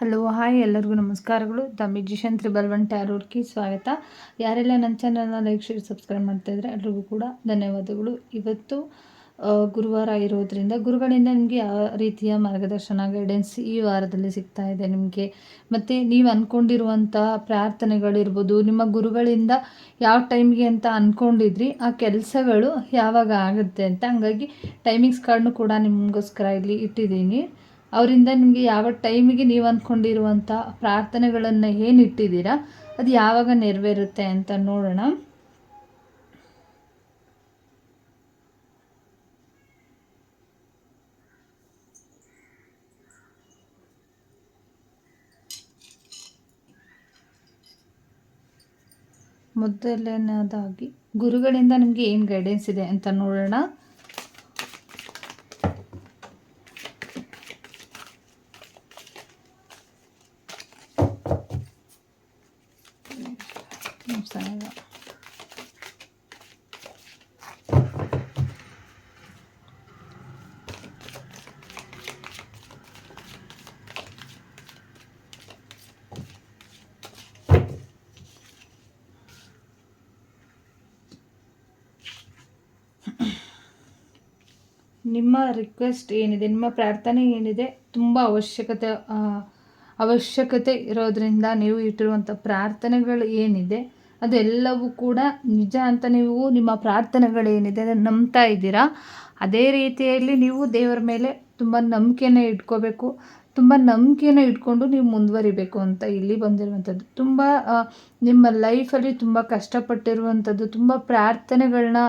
Hello, hi ಎಲ್ಲರಿಗೂ ನಮಸ್ಕಾರಗಳು. The musician triple one ಟ್ಯಾರೋರ್ಗೆ ಸ್ವಾಗತ. ಯಾರೆಲ್ಲ ನನ್ನ ಚಾನಲ್ನ ಲೈಕ್ ಶೇರ್ ಸಬ್ಸ್ಕ್ರೈಬ್ ಮಾಡ್ತಾ ಇದ್ದಾರೆ ಎಲ್ರಿಗೂ ಕೂಡ ಧನ್ಯವಾದಗಳು. ಇವತ್ತು ಗುರುವಾರ ಇರೋದ್ರಿಂದ ಗುರುಗಳಿಂದ ನಿಮಗೆ ಯಾವ ರೀತಿಯ ಮಾರ್ಗದರ್ಶನ ಗೈಡೆನ್ಸ್ ಈ ವಾರದಲ್ಲಿ ಸಿಗ್ತಾ ಇದೆ ನಿಮಗೆ? ಮತ್ತು ನೀವು ಅಂದ್ಕೊಂಡಿರುವಂಥ ಪ್ರಾರ್ಥನೆಗಳಿರ್ಬೋದು ನಿಮ್ಮ ಗುರುಗಳಿಂದ ಯಾವ ಟೈಮ್ಗೆ ಅಂತ ಅಂದ್ಕೊಂಡಿದ್ರಿ ಆ ಕೆಲಸಗಳು ಯಾವಾಗ ಆಗುತ್ತೆ ಅಂತ ಹಂಗಾಗಿ ಟೈಮಿಂಗ್ಸ್ ಕಾರ್ಡ್ನು ಕೂಡ ನಿಮಗೋಸ್ಕರ ಇಲ್ಲಿ ಇಟ್ಟಿದ್ದೀನಿ. ಅವರಿಂದ ನಿಮಗೆ ಯಾವ ಟೈಮಿಗೆ ನೀವು ಅಂದ್ಕೊಂಡಿರುವಂಥ ಪ್ರಾರ್ಥನೆಗಳನ್ನು ಏನು ಇಟ್ಟಿದ್ದೀರಾ? ಅದು ಯಾವಾಗ ನೆರವೇರುತ್ತೆ ಅಂತ ನೋಡೋಣ. ಮೊದಲನೇದಾಗಿ ಗುರುಗಳಿಂದ ನಿಮಗೆ ಏನು ಗೈಡೆನ್ಸ್ ಇದೆ ಅಂತ ನೋಡೋಣ. ನಿಮ್ಮ ರಿಕ್ವೆಸ್ಟ್ ಏನಿದೆ, ನಿಮ್ಮ ಪ್ರಾರ್ಥನೆ ಏನಿದೆ, ತುಂಬ ಅವಶ್ಯಕತೆ ಅವಶ್ಯಕತೆ ಇರೋದರಿಂದ ನೀವು ಇಟ್ಟಿರುವಂಥ ಪ್ರಾರ್ಥನೆಗಳು ಏನಿದೆ, ಅದೆಲ್ಲವೂ ಕೂಡ ನಿಜ ಅಂತ ನೀವು ನಿಮ್ಮ ಪ್ರಾರ್ಥನೆಗಳೇನಿದೆ ಅದನ್ನು ನಂಬ್ತಾ ಇದ್ದೀರಾ? ಅದೇ ರೀತಿಯಲ್ಲಿ ನೀವು ದೇವರ ಮೇಲೆ ತುಂಬ ನಂಬಿಕೆನ ಇಟ್ಕೋಬೇಕು, ತುಂಬ ನಂಬಿಕೆನ ಇಟ್ಕೊಂಡು ನೀವು ಮುಂದುವರಿಬೇಕು ಅಂತ ಇಲ್ಲಿ ಬಂದಿರುವಂಥದ್ದು. ತುಂಬ ನಿಮ್ಮ ಲೈಫಲ್ಲಿ ತುಂಬ ಕಷ್ಟಪಟ್ಟಿರುವಂಥದ್ದು, ತುಂಬ ಪ್ರಾರ್ಥನೆಗಳನ್ನ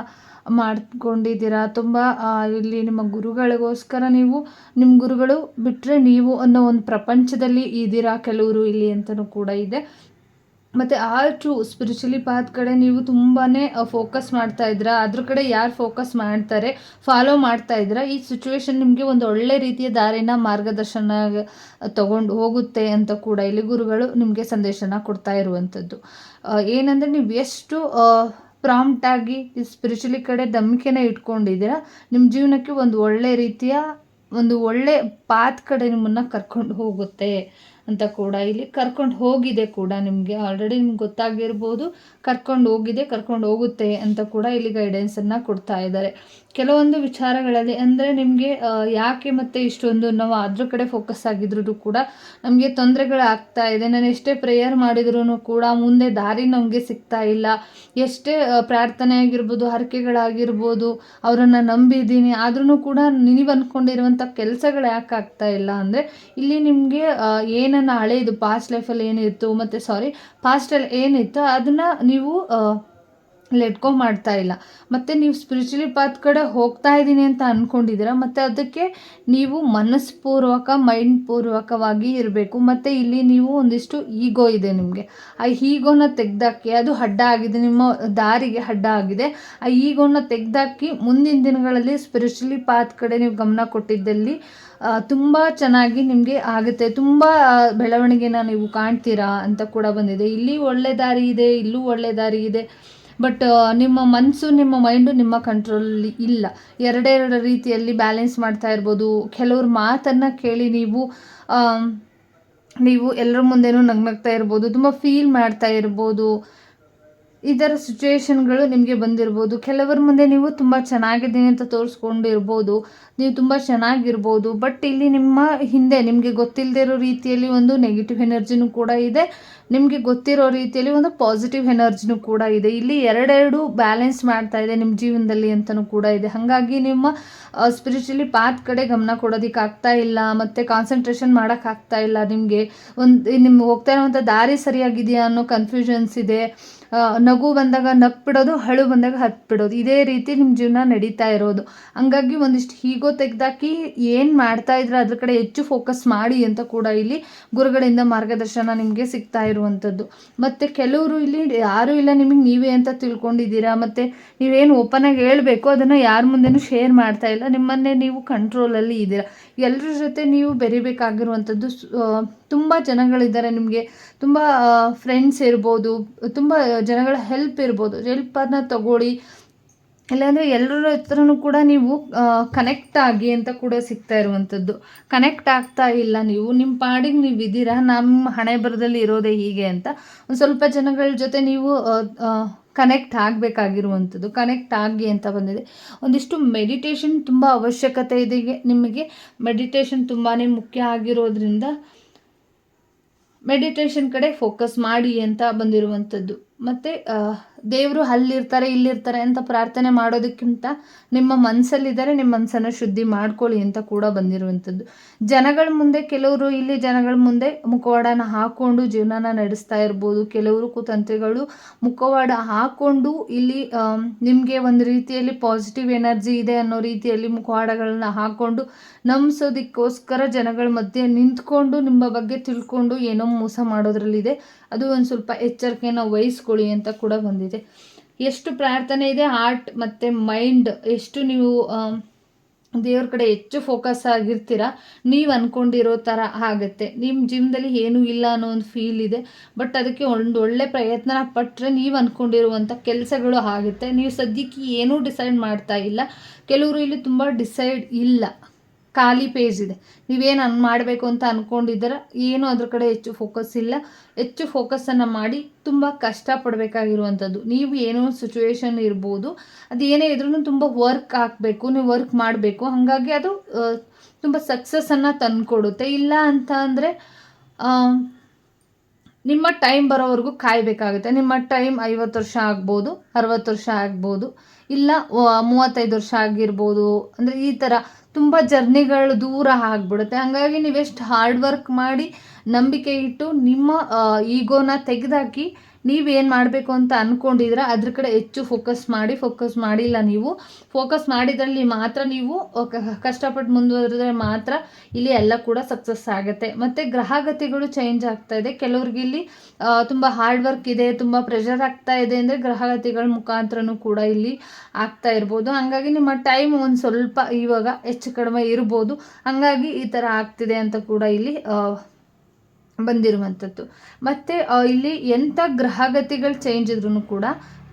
ಮಾಡ್ಕೊಂಡಿದ್ದೀರಾ? ತುಂಬ ಇಲ್ಲಿ ನಿಮ್ಮ ಗುರುಗಳಿಗೋಸ್ಕರ ನೀವು ನಿಮ್ಮ ಗುರುಗಳು ಬಿಟ್ಟರೆ ನೀವು ಅನ್ನೋ ಒಂದು ಪ್ರಪಂಚದಲ್ಲಿ ಇದ್ದೀರಾ? ಕೆಲವರು ಇಲ್ಲಿ ಅಂತಲೂ ಕೂಡ ಇದೆ. ಮತ್ತು ಆ ಟ್ರೂ ಸ್ಪಿರಿಚುಲಿ ಪಾತ್ ಕಡೆ ನೀವು ತುಂಬಾ ಫೋಕಸ್ ಮಾಡ್ತಾ ಇದ್ದೀರಾ? ಅದ್ರ ಕಡೆ ಯಾರು ಫೋಕಸ್ ಮಾಡ್ತಾರೆ? ಫಾಲೋ ಮಾಡ್ತಾ ಇದ್ದೀರಾ? ಈ ಸಿಚುವೇಶನ್ ನಿಮಗೆ ಒಂದು ಒಳ್ಳೆ ರೀತಿಯ ದಾರಿನ ಮಾರ್ಗದರ್ಶನ ತಗೊಂಡು ಹೋಗುತ್ತೆ ಅಂತ ಕೂಡ ಇಲ್ಲಿ ಗುರುಗಳು ನಿಮಗೆ ಸಂದೇಶನ ಕೊಡ್ತಾ ಇರುವಂಥದ್ದು. ಏನಂದರೆ ನೀವು ಎಷ್ಟು ಪ್ರಾಂಪ್ಟಾಗಿ ಸ್ಪಿರಿಚುಲಿ ಕಡೆ ನಂಬಿಕೆನ ಇಟ್ಕೊಂಡಿದ್ದೀರಾ? ನಿಮ್ಮ ಜೀವನಕ್ಕೆ ಒಂದು ಒಳ್ಳೆ ರೀತಿಯ, ಒಂದು ಒಳ್ಳೆ ಪಾತ್ ಕಡೆ ನಿಮ್ಮನ್ನು ಕರ್ಕೊಂಡು ಹೋಗುತ್ತೆ ಅಂತ ಕೂಡ ಇಲ್ಲಿ ಕರ್ಕೊಂಡು ಹೋಗಿದೆ ಕೂಡ ನಿಮಗೆ. ಆಲ್ರೆಡಿ ನಿಮ್ಗೆ ಗೊತ್ತಾಗಿರ್ಬೋದು, ಕರ್ಕೊಂಡು ಹೋಗಿದೆ, ಕರ್ಕೊಂಡು ಹೋಗುತ್ತೆ ಅಂತ ಕೂಡ ಇಲ್ಲಿ ಗೈಡೆನ್ಸನ್ನು ಕೊಡ್ತಾ ಇದ್ದಾರೆ. ಕೆಲವೊಂದು ವಿಚಾರಗಳಲ್ಲಿ ಅಂದರೆ ನಿಮಗೆ ಯಾಕೆ ಮತ್ತೆ ಇಷ್ಟೊಂದು ನಾವು ಅದ್ರ ಕಡೆ ಫೋಕಸ್ ಆಗಿದ್ರು ಕೂಡ ನಮಗೆ ತೊಂದರೆಗಳಾಗ್ತಾ ಇದೆ. ನಾನು ಎಷ್ಟೇ ಪ್ರೇಯರ್ ಮಾಡಿದ್ರು ಕೂಡ ಮುಂದೆ ದಾರಿ ನಮಗೆ ಸಿಗ್ತಾ ಇಲ್ಲ. ಎಷ್ಟೇ ಪ್ರಾರ್ಥನೆ ಆಗಿರ್ಬೋದು, ಹರಕೆಗಳಾಗಿರ್ಬೋದು, ಅವರನ್ನು ನಂಬಿದ್ದೀನಿ ಆದ್ರೂ ಕೂಡ ನೀವು ಅಂದ್ಕೊಂಡಿರುವಂಥ ಕೆಲಸಗಳು ಯಾಕೆ ಆಗ್ತಾ ಇಲ್ಲ ಅಂದರೆ ಇಲ್ಲಿ ನಿಮಗೆ ಏನನ್ನ ಹಳೆಯದು ಪಾಸ್ಟ್ ಲೈಫಲ್ಲಿ ಏನಿತ್ತು, ಮತ್ತು ಸಾರಿ ಪಾಸ್ಟಲ್ಲಿ ಏನಿತ್ತು ಅದನ್ನು ನೀವು ಲೆಟ್ಕೊ ಮಾಡ್ತಾ ಇಲ್ಲ. ಮತ್ತು ನೀವು ಸ್ಪಿರಿಚುಲಿ ಪಾತ್ ಕಡೆ ಹೋಗ್ತಾ ಇದ್ದೀನಿ ಅಂತ ಅಂದ್ಕೊಂಡಿದ್ದೀರ ಮತ್ತು ಅದಕ್ಕೆ ನೀವು ಮನಸ್ಪೂರ್ವಕ ಮೈಂಡ್ ಪೂರ್ವಕವಾಗಿ ಇರಬೇಕು. ಮತ್ತು ಇಲ್ಲಿ ನೀವು ಒಂದಿಷ್ಟು ಈಗೋ ಇದೆ ನಿಮಗೆ. ಆ ಈಗೋನ ತೆಗ್ದಾಕಿ, ಅದು ಅಡ್ಡ ಆಗಿದೆ, ನಿಮ್ಮ ದಾರಿಗೆ ಅಡ್ಡ ಆಗಿದೆ. ಆ ಈಗೋನ ತೆಗ್ದಾಕಿ ಮುಂದಿನ ದಿನಗಳಲ್ಲಿ ಸ್ಪಿರಿಚುಲಿ ಪಾತ್ ಕಡೆ ನೀವು ಗಮನ ಕೊಟ್ಟಿದ್ದಲ್ಲಿ ತುಂಬ ಚೆನ್ನಾಗಿ ನಿಮಗೆ ಆಗುತ್ತೆ. ತುಂಬ ಬೆಳವಣಿಗೆನ ನೀವು ಕಾಣ್ತೀರಾ ಅಂತ ಕೂಡ ಬಂದಿದೆ. ಇಲ್ಲಿ ಒಳ್ಳೆ ದಾರಿ ಇದೆ, ಇಲ್ಲೂ ಒಳ್ಳೆ ದಾರಿ ಇದೆ. ಬಟ್ ನಿಮ್ಮ ಮನಸ್ಸು ನಿಮ್ಮ ಮೈಂಡು ನಿಮ್ಮ ಕಂಟ್ರೋಲಲ್ಲಿ ಇಲ್ಲ. ಎರಡೆರಡು ರೀತಿಯಲ್ಲಿ ಬ್ಯಾಲೆನ್ಸ್ ಮಾಡ್ತಾ ಇರ್ಬೋದು. ಕೆಲವ್ರ ಮಾತನ್ನು ಕೇಳಿ ನೀವು ನೀವು ಎಲ್ಲರ ಮುಂದೆನೂ ನಗ್ನಗ್ತಾ ಇರ್ಬೋದು. ತುಂಬ ಫೀಲ್ ಮಾಡ್ತಾ ಇರ್ಬೋದು. ಇದರ ಸಿಚುವೇಶನ್ಗಳು ನಿಮಗೆ ಬಂದಿರ್ಬೋದು. ಕೆಲವರ ಮುಂದೆ ನೀವು ತುಂಬ ಚೆನ್ನಾಗಿದ್ದೀನಿ ಅಂತ ತೋರಿಸ್ಕೊಂಡಿರ್ಬೋದು. ನೀವು ತುಂಬ ಚೆನ್ನಾಗಿರ್ಬೋದು. ಬಟ್ ಇಲ್ಲಿ ನಿಮ್ಮ ಹಿಂದೆ ನಿಮಗೆ ಗೊತ್ತಿಲ್ಲದೆ ಇರೋ ರೀತಿಯಲ್ಲಿ ಒಂದು ನೆಗೆಟಿವ್ ಎನರ್ಜಿನೂ ಕೂಡ ಇದೆ. ನಿಮಗೆ ಗೊತ್ತಿರೋ ರೀತಿಯಲ್ಲಿ ಒಂದು ಪಾಸಿಟಿವ್ ಎನರ್ಜಿನೂ ಕೂಡ ಇದೆ. ಇಲ್ಲಿ ಎರಡೆರಡು ಬ್ಯಾಲೆನ್ಸ್ ಮಾಡ್ತಾ ಇದೆ ನಿಮ್ಮ ಜೀವನದಲ್ಲಿ ಅಂತಲೂ ಕೂಡ ಇದೆ. ಹಾಗಾಗಿ ನಿಮ್ಮ ಸ್ಪಿರಿಚುಲಿ ಪಾತ್ ಕಡೆ ಗಮನ ಕೊಡೋದಕ್ಕೆ ಆಗ್ತಾ ಇಲ್ಲ. ಮತ್ತು ಕಾನ್ಸಂಟ್ರೇಷನ್ ಮಾಡೋಕ್ಕಾಗ್ತಾ ಇಲ್ಲ ನಿಮಗೆ. ಒಂದು ನಿಮ್ಗೆ ಹೋಗ್ತಾ ಇರುವಂಥ ದಾರಿ ಸರಿಯಾಗಿದೆಯಾ ಅನ್ನೋ ಕನ್ಫ್ಯೂಷನ್ಸ್ ಇದೆ. ನಗು ಬಂದಾಗ ನಕ್ಬಿಡೋದು ಅಳು ಬಂದಾಗ ಹತ್ಬಿಡೋದು ಇದೇ ರೀತಿ ನಿಮ್ಮ ಜೀವನ ನಡೀತಾ ಇರೋದು. ಹಂಗಾಗಿ ಒಂದಿಷ್ಟು ಹೀಗೋ ತೆಗ್ದಾಕಿ ಏನು ಮಾಡ್ತಾ ಇದ್ರೆ, ಅದ್ರ ಕಡೆ ಹೆಚ್ಚು ಫೋಕಸ್ ಮಾಡಿ ಅಂತ ಕೂಡ ಇಲ್ಲಿ ಗುರುಗಳಿಂದ ಮಾರ್ಗದರ್ಶನ ನಿಮಗೆ ಸಿಗ್ತಾ ಇರುವಂಥದ್ದು. ಮತ್ತು ಕೆಲವರು ಇಲ್ಲಿ ಯಾರೂ ಇಲ್ಲ ನಿಮಗೆ ನೀವೇ ಅಂತ ತಿಳ್ಕೊಂಡಿದ್ದೀರಾ, ಮತ್ತು ನೀವೇನು ಓಪನಾಗಿ ಹೇಳಬೇಕು, ಅದನ್ನು ಯಾರ ಮುಂದೆನೂ ಶೇರ್ ಮಾಡ್ತಾ ಇಲ್ಲ. ನಿಮ್ಮನ್ನೇ ನೀವು ಕಂಟ್ರೋಲಲ್ಲಿ ಇದ್ದೀರಾ. ಎಲ್ಲರ ಜೊತೆ ನೀವು ಬೆರಿಬೇಕಾಗಿರುವಂಥದ್ದು ತುಂಬ ಜನಗಳಿದ್ದಾರೆ ನಿಮಗೆ. ತುಂಬ ಫ್ರೆಂಡ್ಸ್ ಇರ್ಬೋದು, ತುಂಬ ಜನಗಳ ಹೆಲ್ಪ್ ಇರ್ಬೋದು. ಹೆಲ್ಪನ್ನು ತಗೊಳ್ಳಿ. ಇಲ್ಲಾಂದರೆ ಎಲ್ಲರ ಹತ್ರನೂ ಕೂಡ ನೀವು ಕನೆಕ್ಟ್ ಆಗಿ ಅಂತ ಕೂಡ ಸಿಗ್ತಾ ಇರುವಂಥದ್ದು. ಕನೆಕ್ಟ್ ಆಗ್ತಾ ಇಲ್ಲ ನೀವು ನಿಮ್ಮ ಪಾಡಿಗೆ ನೀವು ಇದ್ದೀರಾ ನಮ್ಮ ಹಣೆ ಬರದಲ್ಲಿ ಇರೋದೇ ಹೀಗೆ ಅಂತ. ಒಂದು ಸ್ವಲ್ಪ ಜನಗಳ ಜೊತೆ ನೀವು ಕನೆಕ್ಟ್ ಆಗಬೇಕಾಗಿರುವಂಥದ್ದು. ಕನೆಕ್ಟ್ ಆಗಿ ಅಂತ ಬಂದಿದೆ. ಒಂದಿಷ್ಟು ಮೆಡಿಟೇಷನ್ ತುಂಬ ಅವಶ್ಯಕತೆ ಇದೆ ನಿಮಗೆ. ಮೆಡಿಟೇಷನ್ ತುಂಬಾ ಮುಖ್ಯ ಆಗಿರೋದ್ರಿಂದ ಮೆಡಿಟೇಷನ್ ಕಡೆ ಫೋಕಸ್ ಮಾಡಿ ಅಂತ ಬಂದಿರುವಂಥದ್ದು. ಮತ್ತು ದೇವರು ಅಲ್ಲಿರ್ತಾರೆ, ಇಲ್ಲಿರ್ತಾರೆ ಅಂತ ಪ್ರಾರ್ಥನೆ ಮಾಡೋದಕ್ಕಿಂತ ನಿಮ್ಮ ಮನಸ್ಸಲ್ಲಿದ್ದಾರೆ ನಿಮ್ಮ ಮನಸ್ಸನ್ನು ಶುದ್ಧಿ ಮಾಡ್ಕೊಳ್ಳಿ ಅಂತ ಕೂಡ ಬಂದಿರುವಂಥದ್ದು. ಜನಗಳ ಮುಂದೆ, ಕೆಲವರು ಇಲ್ಲಿ ಜನಗಳ ಮುಂದೆ ಮುಖವಾಡನ ಹಾಕ್ಕೊಂಡು ಜೀವನನ ನಡೆಸ್ತಾ ಇರ್ಬೋದು. ಕೆಲವರು ಕುತಂತ್ರಿಗಳು ಮುಖವಾಡ ಹಾಕ್ಕೊಂಡು ಇಲ್ಲಿ ನಿಮಗೆ ಒಂದು ರೀತಿಯಲ್ಲಿ ಪಾಸಿಟಿವ್ ಎನರ್ಜಿ ಇದೆ ಅನ್ನೋ ರೀತಿಯಲ್ಲಿ ಮುಖವಾಡಗಳನ್ನ ಹಾಕ್ಕೊಂಡು ನಂಬಿಸೋದಕ್ಕೋಸ್ಕರ ಜನಗಳ ಮಧ್ಯೆ ನಿಂತ್ಕೊಂಡು ನಿಮ್ಮ ಬಗ್ಗೆ ತಿಳ್ಕೊಂಡು ಏನೋ ಮೋಸ ಮಾಡೋದ್ರಲ್ಲಿದೆ. ಅದು ಒಂದು ಸ್ವಲ್ಪ ಎಚ್ಚರಿಕೆಯನ್ನು ವಹಿಸ್ಕೊಳ್ಳಿ ಅಂತ ಕೂಡ ಬಂದಿದೆ. ಎಷ್ಟು ಪ್ರಾರ್ಥನೆ ಇದೆ ಹಾರ್ಟ್ ಮತ್ತು ಮೈಂಡ್ ಎಷ್ಟು ನೀವು ದೇವ್ರ ಕಡೆ ಹೆಚ್ಚು ಫೋಕಸ್ ಆಗಿರ್ತೀರ, ನೀವು ಅಂದ್ಕೊಂಡಿರೋ ಥರ ಆಗುತ್ತೆ. ನಿಮ್ಮ ಜೀವನದಲ್ಲಿ ಏನೂ ಇಲ್ಲ ಅನ್ನೋ ಒಂದು ಫೀಲ್ ಇದೆ. ಬಟ್ ಅದಕ್ಕೆ ಒಂದು ಒಳ್ಳೆ ಪ್ರಯತ್ನ ಪಟ್ಟರೆ ನೀವು ಅಂದ್ಕೊಂಡಿರುವಂಥ ಕೆಲಸಗಳು ಆಗುತ್ತೆ. ನೀವು ಸದ್ಯಕ್ಕೆ ಏನೂ ಡಿಸೈಡ್ ಮಾಡ್ತಾ ಇಲ್ಲ. ಕೆಲವರು ಇಲ್ಲಿ ತುಂಬ ಡಿಸೈಡ್ ಇಲ್ಲ. ಖಾಲಿ ಪೇಜ್ ಇದೆ. ನೀವೇನು ಅನ್ ಮಾಡಬೇಕು ಅಂತ ಅಂದ್ಕೊಂಡಿದ್ದೀರ ಏನು ಅದ್ರ ಕಡೆ ಹೆಚ್ಚು ಫೋಕಸ್ ಇಲ್ಲ. ಹೆಚ್ಚು ಫೋಕಸನ್ನು ಮಾಡಿ ತುಂಬ ಕಷ್ಟಪಡಬೇಕಾಗಿರುವಂಥದ್ದು. ನೀವು ಏನೋ ಸಿಚುವೇಶನ್ ಇರ್ಬೋದು, ಅದು ಏನೇ ಇದ್ರೂ ತುಂಬ ವರ್ಕ್ ಹಾಕಬೇಕು, ನೀವು ವರ್ಕ್ ಮಾಡಬೇಕು. ಹಾಗಾಗಿ ಅದು ತುಂಬ ಸಕ್ಸಸ್ಸನ್ನು ತಂದುಕೊಡುತ್ತೆ. ಇಲ್ಲ ಅಂತ ಅಂದರೆ ನಿಮ್ಮ ಟೈಮ್ ಬರೋವರೆಗೂ ಕಾಯಬೇಕಾಗುತ್ತೆ. ನಿಮ್ಮ ಟೈಮ್ ಐವತ್ತು ವರ್ಷ ಆಗ್ಬೋದು, ಅರವತ್ತು ವರ್ಷ ಆಗ್ಬೋದು, ಇಲ್ಲ ಮೂವತ್ತೈದು ವರ್ಷ ಆಗಿರ್ಬೋದು. ಅಂದರೆ ಈ ಥರ ತುಂಬ ಜರ್ನಿಗಳು ದೂರ ಆಗ್ಬಿಡುತ್ತೆ. ಹಾಗಾಗಿ ನೀವೆಷ್ಟು ಹಾರ್ಡ್ ವರ್ಕ್ ಮಾಡಿ ನಂಬಿಕೆ ಇಟ್ಟು ನಿಮ್ಮ ಈಗೋನ ತೆಗೆದಾಕಿ ನೀವೇನು ಮಾಡಬೇಕು ಅಂತ ಅಂದ್ಕೊಂಡಿದ್ರೆ ಅದ್ರ ಕಡೆ ಹೆಚ್ಚು ಫೋಕಸ್ ಮಾಡಿ ಫೋಕಸ್ ಮಾಡಿಲ್ಲ ನೀವು. ಫೋಕಸ್ ಮಾಡಿದ್ರಲ್ಲಿ ಮಾತ್ರ ನೀವು ಕಷ್ಟಪಟ್ಟು ಮುಂದುವರೆದ್ರೆ ಮಾತ್ರ ಇಲ್ಲಿ ಎಲ್ಲ ಕೂಡ ಸಕ್ಸಸ್ ಆಗುತ್ತೆ. ಮತ್ತು ಗ್ರಹಗತಿಗಳು ಚೇಂಜ್ ಆಗ್ತಾ ಇದೆ. ಕೆಲವ್ರಿಗೆ ಇಲ್ಲಿ ತುಂಬ ಹಾರ್ಡ್ ವರ್ಕ್ ಇದೆ, ತುಂಬ ಪ್ರೆಷರ್ ಆಗ್ತಾ ಇದೆ ಅಂದರೆ ಗ್ರಹಗತಿಗಳ ಮುಖಾಂತರನೂ ಕೂಡ ಇಲ್ಲಿ ಆಗ್ತಾ ಇರ್ಬೋದು. ಹಾಗಾಗಿ ನಿಮ್ಮ ಟೈಮ್ ಒಂದು ಸ್ವಲ್ಪ ಇವಾಗ ಹೆಚ್ಚು ಕಡಿಮೆ ಇರ್ಬೋದು. ಹಾಗಾಗಿ ಈ ಥರ ಆಗ್ತಿದೆ ಅಂತ ಕೂಡ ಇಲ್ಲಿ ಬಂದಿರುವಂಥದ್ದು. ಮತ್ತು ಇಲ್ಲಿ ಎಂಥ ಗ್ರಹಗತಿಗಳು ಚೇಂಜ್ ಇದ್ರೂ ಕೂಡ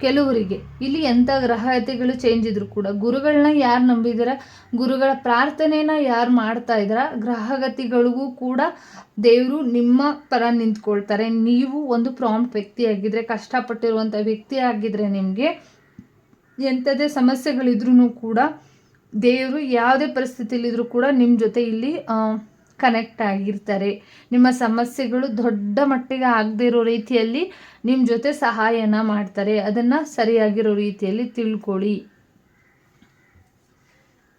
ಕೆಲವರಿಗೆ, ಇಲ್ಲಿ ಎಂಥ ಗ್ರಹಗತಿಗಳು ಚೇಂಜ್ ಇದ್ರು ಕೂಡ ಗುರುಗಳನ್ನ ಯಾರು ನಂಬಿದಾರ, ಗುರುಗಳ ಪ್ರಾರ್ಥನೆನ ಯಾರು ಮಾಡ್ತಾ ಇದ್ದಾರ ಗ್ರಹಗತಿಗಳಿಗೂ ಕೂಡ ದೇವರು ನಿಮ್ಮ ಪರ ನಿಂತ್ಕೊಳ್ತಾರೆ. ನೀವು ಒಂದು ಪ್ರಾಂಪ್ಟ್ ವ್ಯಕ್ತಿಯಾಗಿದ್ದರೆ ಕಷ್ಟಪಟ್ಟಿರುವಂಥ ವ್ಯಕ್ತಿ ಆಗಿದ್ರೆ ನಿಮಗೆ ಎಂಥದೇ ಸಮಸ್ಯೆಗಳಿದ್ರೂ ಕೂಡ ದೇವರು ಯಾವುದೇ ಪರಿಸ್ಥಿತಿಲಿದ್ರೂ ಕೂಡ ನಿಮ್ಮ ಜೊತೆ ಇಲ್ಲಿ ಕನೆಕ್ಟ್ ಆಗಿರ್ತಾರೆ. ನಿಮ್ಮ ಸಮಸ್ಯೆಗಳು ದೊಡ್ಡ ಮಟ್ಟಿಗೆ ಆಗದೇ ರೀತಿಯಲ್ಲಿ ನಿಮ್ಮ ಜೊತೆ ಸಹಾಯನ ಮಾಡ್ತಾರೆ. ಅದನ್ನು ಸರಿಯಾಗಿರೋ ರೀತಿಯಲ್ಲಿ ತಿಳ್ಕೊಳ್ಳಿ.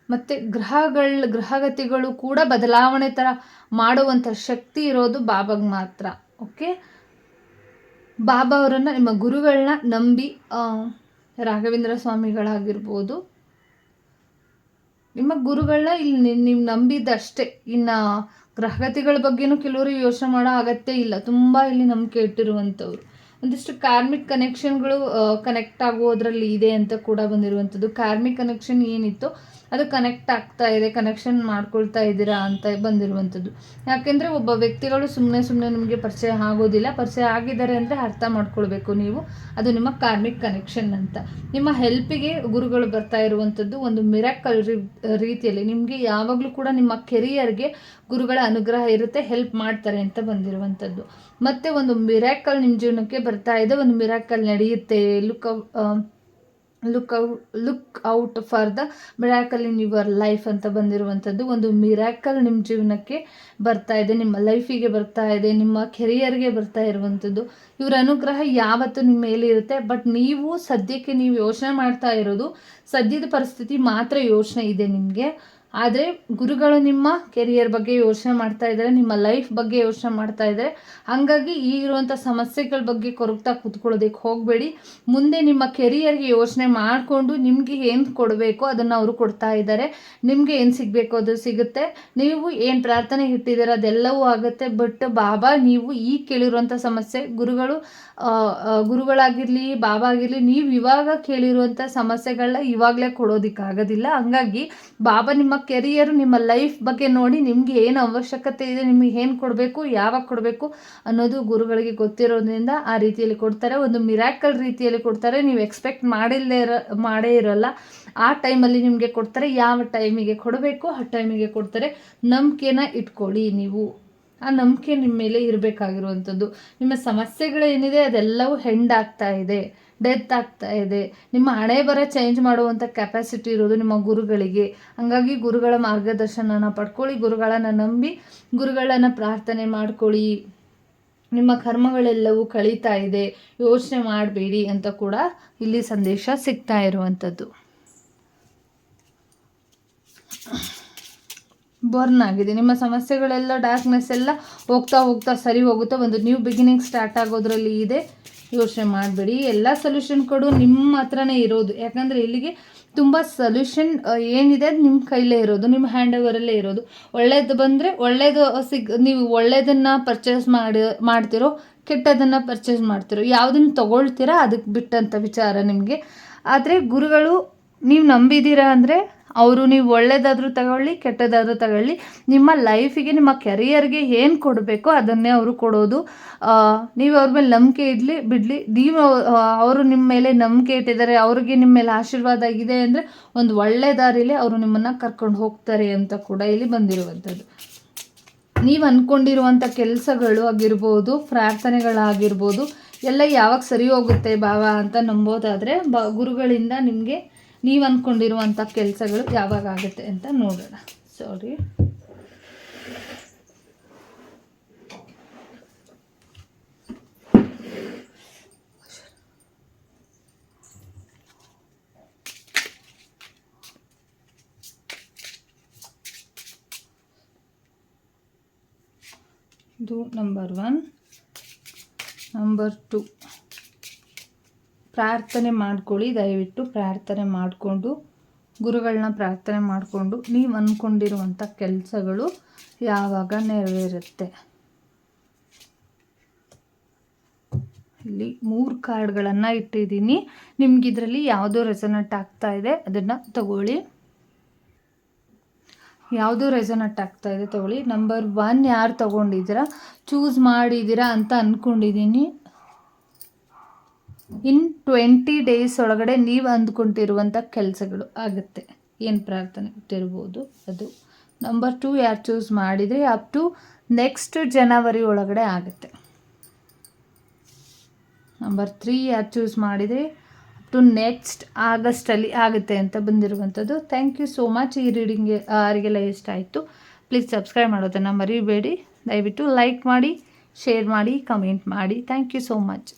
ಮತ್ತು ಗ್ರಹಗಳ, ಗ್ರಹಗತಿಗಳು ಕೂಡ ಬದಲಾವಣೆ ಥರ ಮಾಡುವಂಥ ಶಕ್ತಿ ಇರೋದು ಬಾಬಾಗೆ ಮಾತ್ರ. ಓಕೆ ಬಾಬಾ ಅವರನ್ನು ನಿಮ್ಮ ಗುರುಗಳನ್ನ ನಂಬಿ ರಾಘವೇಂದ್ರ ಸ್ವಾಮಿಗಳಾಗಿರ್ಬೋದು ನಿಮ್ಮ ಗುರುಗಳನ್ನ ಇಲ್ಲಿ ನೀವು ನಂಬಿದ್ದಷ್ಟೇ. ಇನ್ನು ಗ್ರಹಗತಿಗಳ ಬಗ್ಗೆನೂ ಕೆಲವರು ಯೋಚನೆ ಮಾಡೋ ಅಗತ್ಯ ಇಲ್ಲ. ತುಂಬ ಇಲ್ಲಿ ನಂಬಿಕೆ ಇಟ್ಟಿರುವಂಥವ್ರು. ಒಂದಿಷ್ಟು ಕಾರ್ಮಿಕ್ ಕನೆಕ್ಷನ್ಗಳು ಕನೆಕ್ಟ್ ಆಗೋದ್ರಲ್ಲಿ ಇದೆ ಅಂತ ಕೂಡ ಬಂದಿರುವಂಥದ್ದು. ಕಾರ್ಮಿಕ್ ಕನೆಕ್ಷನ್ ಏನಿತ್ತು ಅದು ಕನೆಕ್ಟ್ ಆಗ್ತಾ ಇದೆ ಕನೆಕ್ಷನ್ ಮಾಡ್ಕೊಳ್ತಾ ಇದ್ದೀರಾ ಅಂತ ಬಂದಿರುವಂಥದ್ದು. ಯಾಕೆಂದರೆ ಒಬ್ಬ ವ್ಯಕ್ತಿಗಳು ಸುಮ್ಮನೆ ಸುಮ್ಮನೆ ನಿಮಗೆ ಪರಿಚಯ ಆಗೋದಿಲ್ಲ. ಪರಿಚಯ ಆಗಿದ್ದಾರೆ ಅಂದರೆ ಅರ್ಥ ಮಾಡ್ಕೊಳ್ಬೇಕು ನೀವು. ಅದು ನಿಮ್ಮ ಕಾರ್ಮಿಕ್ ಕನೆಕ್ಷನ್ ಅಂತ. ನಿಮ್ಮ ಹೆಲ್ಪಿಗೆ ಗುರುಗಳು ಬರ್ತಾ ಇರುವಂಥದ್ದು ಒಂದು ಮಿರಾಕಲ್ ರೀತಿಯಲ್ಲಿ. ನಿಮಗೆ ಯಾವಾಗಲೂ ಕೂಡ ನಿಮ್ಮ ಕೆರಿಯರ್ಗೆ ಗುರುಗಳ ಅನುಗ್ರಹ ಇರುತ್ತೆ ಹೆಲ್ಪ್ ಮಾಡ್ತಾರೆ ಅಂತ ಬಂದಿರುವಂಥದ್ದು. ಮತ್ತೆ ಒಂದು ಮಿರಾಕಲ್ ನಿಮ್ಮ ಜೀವನಕ್ಕೆ ಬರ್ತಾ ಇದೆ. ಒಂದು ಮಿರಾಕಲ್ ನಡೆಯುತ್ತೆ. Look look out look out for the miracle in your life ಅಂತ ಬಂದಿರುವಂಥದ್ದು ಒಂದು ಮಿರಾಕಲ್ ನಿಮ್ಮ ಜೀವನಕ್ಕೆ ಬರ್ತಾ ಇದೆ, ನಿಮ್ಮ ಲೈಫಿಗೆ ಬರ್ತಾ ಇದೆ, ನಿಮ್ಮ ಕೆರಿಯರ್ಗೆ ಬರ್ತಾ ಇರುವಂಥದ್ದು. ಇವರ ಅನುಗ್ರಹ ಯಾವತ್ತು ನಿಮ್ಮ ಮೇಲೆ ಇರುತ್ತೆ ಬಟ್ ನೀವು ಸದ್ಯಕ್ಕೆ ನೀವು ಯೋಚನೆ ಮಾಡ್ತಾ ಇರೋದು, ಸದ್ಯದ ಪರಿಸ್ಥಿತಿ ಮಾತ್ರ ಯೋಚನೆ ಇದೆ ನಿಮಗೆ. ಆದರೆ ಗುರುಗಳು ನಿಮ್ಮ ಕೆರಿಯರ್ ಬಗ್ಗೆ ಯೋಚನೆ ಮಾಡ್ತಾ ಇದ್ದಾರೆ, ನಿಮ್ಮ ಲೈಫ್ ಬಗ್ಗೆ ಯೋಚನೆ ಮಾಡ್ತಾ ಇದ್ದಾರೆ. ಹಾಗಾಗಿ ಈಗಿರುವಂಥ ಸಮಸ್ಯೆಗಳ ಬಗ್ಗೆ ಕೊರಗ್ತಾ ಕೂತ್ಕೊಳ್ಳೋದಕ್ಕೆ ಹೋಗಬೇಡಿ. ಮುಂದೆ ನಿಮ್ಮ ಕೆರಿಯರ್ಗೆ ಯೋಚನೆ ಮಾಡಿಕೊಂಡು ನಿಮಗೆ ಏನು ಕೊಡಬೇಕು ಅದನ್ನು ಅವರು ಕೊಡ್ತಾ ಇದ್ದಾರೆ. ನಿಮಗೆ ಏನು ಸಿಗಬೇಕು ಅದು ಸಿಗುತ್ತೆ. ನೀವು ಏನು ಪ್ರಾರ್ಥನೆ ಇಟ್ಟಿದ್ದೀರ ಅದೆಲ್ಲವೂ ಆಗುತ್ತೆ. ಬಟ್ ಬಾಬಾ, ನೀವು ಈ ಕೇಳಿರುವಂಥ ಸಮಸ್ಯೆ ಗುರುಗಳು ಗುರುಗಳಾಗಿರಲಿ, ಬಾಬಾ ಆಗಿರಲಿ, ನೀವು ಇವಾಗ ಕೇಳಿರುವಂಥ ಸಮಸ್ಯೆಗಳನ್ನ ಇವಾಗಲೇ ಕೊಡೋದಕ್ಕಾಗೋದಿಲ್ಲ. ಹಂಗಾಗಿ ಬಾಬಾ ನಿಮ್ಮ ಕೆರಿಯರ್ ನಿಮ್ಮ ಲೈಫ್ ಬಗ್ಗೆ ನೋಡಿ ನಿಮಗೆ ಏನು ಅವಶ್ಯಕತೆ ಇದೆ, ನಿಮಗೆ ಏನು ಕೊಡಬೇಕು, ಯಾವಾಗ ಕೊಡಬೇಕು ಅನ್ನೋದು ಗುರುಗಳಿಗೆ ಗೊತ್ತಿರೋದ್ರಿಂದ ಆ ರೀತಿಯಲ್ಲಿ ಕೊಡ್ತಾರೆ. ಒಂದು ಮಿರಾಕಲ್ ರೀತಿಯಲ್ಲಿ ಕೊಡ್ತಾರೆ. ನೀವು ಎಕ್ಸ್ಪೆಕ್ಟ್ ಮಾಡಿಲ್ಲದೆ ಇರೋ, ಮಾಡೇ ಇರೋಲ್ಲ. ಆ ಟೈಮಲ್ಲಿ ನಿಮಗೆ ಕೊಡ್ತಾರೆ. ಯಾವ ಟೈಮಿಗೆ ಕೊಡಬೇಕು, ಆ ಟೈಮಿಗೆ ಕೊಡ್ತಾರೆ. ನಂಬಿಕೆನ ಇಟ್ಕೊಳ್ಳಿ ನೀವು. ಆ ನಂಬಿಕೆ ನಿಮ್ಮ ಮೇಲೆ ಇರಬೇಕಾಗಿರುವಂಥದ್ದು. ನಿಮ್ಮ ಸಮಸ್ಯೆಗಳೇನಿದೆ ಅದೆಲ್ಲವೂ ಹೆಂಡ್ ಆಗ್ತಾ ಇದೆ. ಡೆತ್ ಆಗ್ತಾ ಇದೆ. ನಿಮ್ಮ ಹಣೆ ಬರ ಚೇಂಜ್ ಮಾಡುವಂಥ ಕೆಪಾಸಿಟಿ ಇರೋದು ನಿಮ್ಮ ಗುರುಗಳಿಗೆ. ಹಂಗಾಗಿ ಗುರುಗಳ ಮಾರ್ಗದರ್ಶನನ ಪಡ್ಕೊಳ್ಳಿ, ಗುರುಗಳನ್ನು ನಂಬಿ, ಗುರುಗಳನ್ನು ಪ್ರಾರ್ಥನೆ ಮಾಡ್ಕೊಳ್ಳಿ. ನಿಮ್ಮ ಕರ್ಮಗಳೆಲ್ಲವೂ ಕಳೀತಾ ಇದೆ. ಯೋಚನೆ ಮಾಡಬೇಡಿ ಅಂತ ಕೂಡ ಇಲ್ಲಿ ಸಂದೇಶ ಸಿಗ್ತಾ ಇರುವಂಥದ್ದು. ಬರ್ನ್ ಆಗಿದೆ. ನಿಮ್ಮ ಸಮಸ್ಯೆಗಳೆಲ್ಲ ಡಾರ್ಕ್ನೆಸ್ ಎಲ್ಲ ಹೋಗ್ತಾ ಹೋಗ್ತಾ ಸರಿ ಹೋಗುತ್ತೆ. ಒಂದು ನ್ಯೂ ಬಿಗಿನಿಂಗ್ ಸ್ಟಾರ್ಟ್ ಆಗೋದ್ರಲ್ಲಿ ಇದೆ. ಯೋಚನೆ ಮಾಡಬೇಡಿ. ಎಲ್ಲ ಸೊಲ್ಯೂಷನ್ ಕೊಡು. ನಿಮ್ಮ ಹತ್ರನೇ ಇರೋದು. ಯಾಕಂದರೆ ಇಲ್ಲಿಗೆ ತುಂಬ ಸೊಲ್ಯೂಷನ್ ಏನಿದೆ ಅದು ನಿಮ್ಮ ಕೈಲೇ ಇರೋದು. ನಿಮ್ಮ ಹ್ಯಾಂಡ್ ಓವರಲ್ಲೇ ಇರೋದು. ಒಳ್ಳೇದು ಬಂದರೆ ಒಳ್ಳೇದು ಸಿಗ್, ನೀವು ಒಳ್ಳೇದನ್ನು ಪರ್ಚೇಸ್ ಮಾಡಿ, ಮಾಡ್ತಿರೋ, ಕೆಟ್ಟದನ್ನು ಪರ್ಚೇಸ್ ಮಾಡ್ತಿರೋ ಯಾವುದನ್ನು ತೊಗೊಳ್ತೀರಾ ಅದಕ್ಕೆ ಬಿಟ್ಟಂಥ ವಿಚಾರ ನಿಮಗೆ. ಆದರೆ ಗುರುಗಳು, ನೀವು ನಂಬಿದ್ದೀರಾ ಅಂದರೆ ಅವರು ನೀವು ಒಳ್ಳೆಯದಾದರೂ ತಗೊಳ್ಳಿ, ಕೆಟ್ಟದಾದರೂ ತಗೊಳ್ಳಿ. ನಿಮ್ಮ ಲೈಫಿಗೆ, ನಿಮ್ಮ ಕೆರಿಯರ್ಗೆ ಏನು ಕೊಡಬೇಕೋ ಅದನ್ನೇ ಅವರು ಕೊಡೋದು. ನೀವು ಅವ್ರ ಮೇಲೆ ನಂಬಿಕೆ ಇಡಲಿ, ಬಿಡಲಿ. ನೀವು ಅವರು ನಿಮ್ಮ ಮೇಲೆ ನಂಬಿಕೆ ಇಟ್ಟಿದ್ದಾರೆ, ಅವ್ರಿಗೆ ನಿಮ್ಮ ಮೇಲೆ ಆಶೀರ್ವಾದ ಆಗಿದೆ ಅಂದರೆ ಒಂದು ಒಳ್ಳೆ ದಾರಿಲಿ ಅವರು ನಿಮ್ಮನ್ನು ಕರ್ಕೊಂಡು ಹೋಗ್ತಾರೆ ಅಂತ ಕೂಡ ಇಲ್ಲಿ ಬಂದಿರುವಂಥದ್ದು. ನೀವು ಅಂದ್ಕೊಂಡಿರುವಂಥ ಕೆಲಸಗಳು ಆಗಿರ್ಬೋದು, ಪ್ರಾರ್ಥನೆಗಳಾಗಿರ್ಬೋದು, ಎಲ್ಲ ಯಾವಾಗ ಸರಿ ಹೋಗುತ್ತೆ ಭಾವ ಅಂತ ನಂಬೋದಾದರೆ ಬ, ಗುರುಗಳಿಂದ ನಿಮಗೆ ನೀವು ಅಂದ್ಕೊಂಡಿರುವಂಥ ಕೆಲಸಗಳು ಯಾವಾಗ ಆಗುತ್ತೆ ಅಂತ ನೋಡೋಣ. ಸಾರಿ ಇದು ನಂಬರ್ ಒನ್ ನಂಬರ್ ಟು ಪ್ರಾರ್ಥನೆ ಮಾಡ್ಕೊಳ್ಳಿ, ದಯವಿಟ್ಟು ಪ್ರಾರ್ಥನೆ ಮಾಡಿಕೊಂಡು, ಗುರುಗಳನ್ನ ಪ್ರಾರ್ಥನೆ ಮಾಡಿಕೊಂಡು, ನೀವು ಅಂದ್ಕೊಂಡಿರುವಂಥ ಕೆಲಸಗಳು ಯಾವಾಗ ನೆರವೇರುತ್ತೆ. ಇಲ್ಲಿ ಮೂರು ಕಾರ್ಡ್ಗಳನ್ನು ಇಟ್ಟಿದ್ದೀನಿ. ನಿಮ್ಗೆ ಇದರಲ್ಲಿ ಯಾವುದೋ ರೆಸನಟ್ ಆಗ್ತಾ ಇದೆ, ಅದನ್ನು ತಗೊಳ್ಳಿ. ಯಾವುದೋ ರೆಸನಟ್ ಆಗ್ತಾ ಇದೆ, ತಗೊಳ್ಳಿ. ನಂಬರ್ ಒನ್ ಯಾರು ತಗೊಂಡಿದ್ದೀರಾ? ಚೂಸ್ ಮಾಡಿದ್ದೀರಾ ಅಂತ ಅಂದ್ಕೊಂಡಿದ್ದೀನಿ ಇನ್ ಟ್ವೆಂಟಿ ಡೇಸ್ ಒಳಗಡೆ ನೀವು ಅಂದ್ಕೊಂಡಿರುವಂಥ ಕೆಲಸಗಳು ಆಗುತ್ತೆ. ಏನು ಪ್ರಾರ್ಥನೆ ಇಟ್ಟಿರ್ಬೋದು ಅದು. ನಂಬರ್ ಟು ಯಾರು ಚೂಸ್ ಮಾಡಿದರೆ ಅಪ್ ಟು ನೆಕ್ಸ್ಟ್ ಜನವರಿ ಒಳಗಡೆ ಆಗುತ್ತೆ. ನಂಬರ್ ತ್ರೀ ಯಾರು ಚೂಸ್ ಮಾಡಿದರೆ ಅಪ್ ಟು ನೆಕ್ಸ್ಟ್ ಆಗಸ್ಟಲ್ಲಿ ಆಗುತ್ತೆ ಅಂತ ಬಂದಿರುವಂಥದ್ದು ಥ್ಯಾಂಕ್ ಯು ಸೋ ಮಚ್ ಈ ರೀಡಿಂಗ್ ಯಾರಿಗೆಲ್ಲ ಇಷ್ಟ ಆಯಿತು. ಪ್ಲೀಸ್ ಸಬ್ಸ್ಕ್ರೈಬ್ ಮಾಡೋದನ್ನು ಮರಿಬೇಡಿ. ದಯವಿಟ್ಟು ಲೈಕ್ ಮಾಡಿ ಶೇರ್ ಮಾಡಿ ಕಮೆಂಟ್ ಮಾಡಿ. Thank you so much